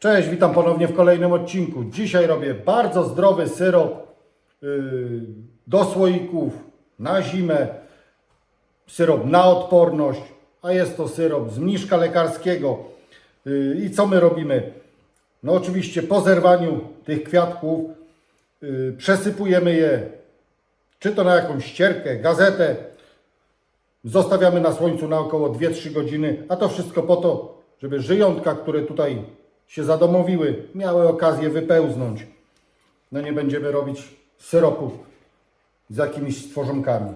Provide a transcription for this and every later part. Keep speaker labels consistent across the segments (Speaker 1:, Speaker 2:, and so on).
Speaker 1: Cześć, witam ponownie w kolejnym odcinku. Dzisiaj robię bardzo zdrowy syrop yy, do słoików na zimę. Syrop na odporność, a jest to syrop z mniszka lekarskiego. Yy, I co my robimy? No oczywiście po zerwaniu tych kwiatków yy, przesypujemy je czy to na jakąś ścierkę, gazetę, Zostawiamy na słońcu na około 2-3 godziny, a to wszystko po to, żeby żyjątka, które tutaj się zadomowiły, miały okazję wypełznąć. No nie będziemy robić syropów z jakimiś stworzonkami.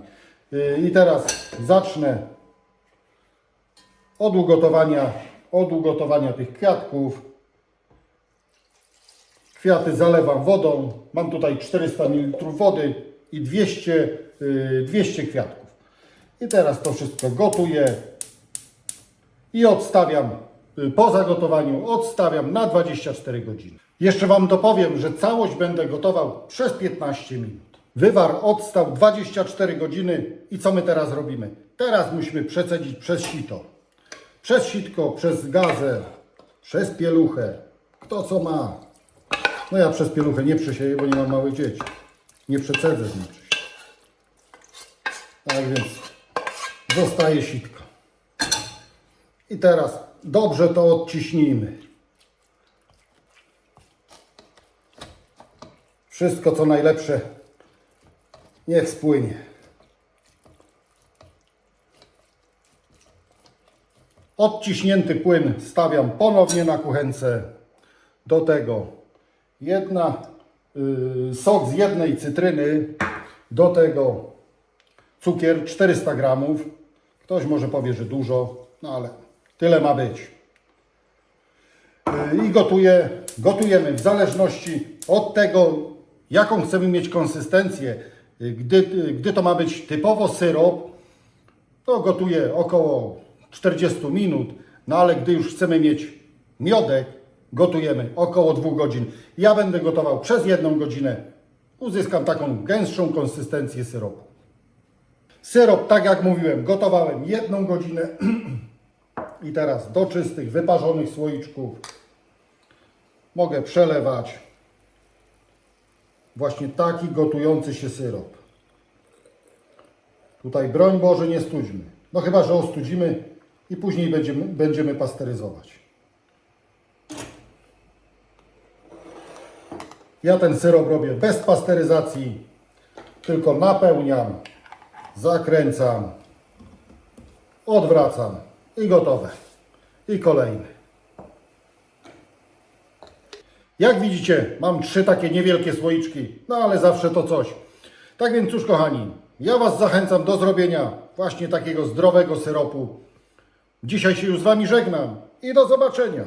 Speaker 1: Yy, I teraz zacznę od ugotowania, od ugotowania tych kwiatków. Kwiaty zalewam wodą. Mam tutaj 400 ml wody i 200, yy, 200 kwiatków. I teraz to wszystko gotuję i odstawiam y, po zagotowaniu, odstawiam na 24 godziny. Jeszcze Wam dopowiem, że całość będę gotował przez 15 minut. Wywar odstał 24 godziny i co my teraz robimy? Teraz musimy przecedzić przez sito. Przez sitko, przez gazę, przez pieluchę. Kto co ma. No ja przez pieluchę nie przesieję, bo nie mam małych dzieci. Nie przecedzę znaczy. Tak więc zostaje sitko. I teraz dobrze to odciśnijmy. Wszystko co najlepsze niech spłynie. Odciśnięty płyn stawiam ponownie na kuchence. Do tego jedna y, sok z jednej cytryny, do tego cukier 400 gramów. Ktoś może powie, że dużo, no ale tyle ma być. Yy, I gotuję, gotujemy w zależności od tego, jaką chcemy mieć konsystencję. Yy, Gdy, gdy to ma być typowo syrop, to gotuję około 40 minut, no ale gdy już chcemy mieć miodek, gotujemy około 2 godzin. Ja będę gotował przez jedną godzinę. Uzyskam taką gęstszą konsystencję syropu. Syrop, tak jak mówiłem, gotowałem jedną godzinę i teraz do czystych, wyparzonych słoiczków mogę przelewać właśnie taki gotujący się syrop. Tutaj broń Boże nie studźmy. No chyba, że ostudzimy i później będziemy, będziemy pasteryzować. Ja ten syrop robię bez pasteryzacji, tylko napełniam zakręcam, odwracam i gotowe. I kolejny. Jak widzicie, mam trzy takie niewielkie słoiczki, no ale zawsze to coś. Tak więc cóż kochani, ja Was zachęcam do zrobienia właśnie takiego zdrowego syropu. Dzisiaj się już z Wami żegnam i do zobaczenia.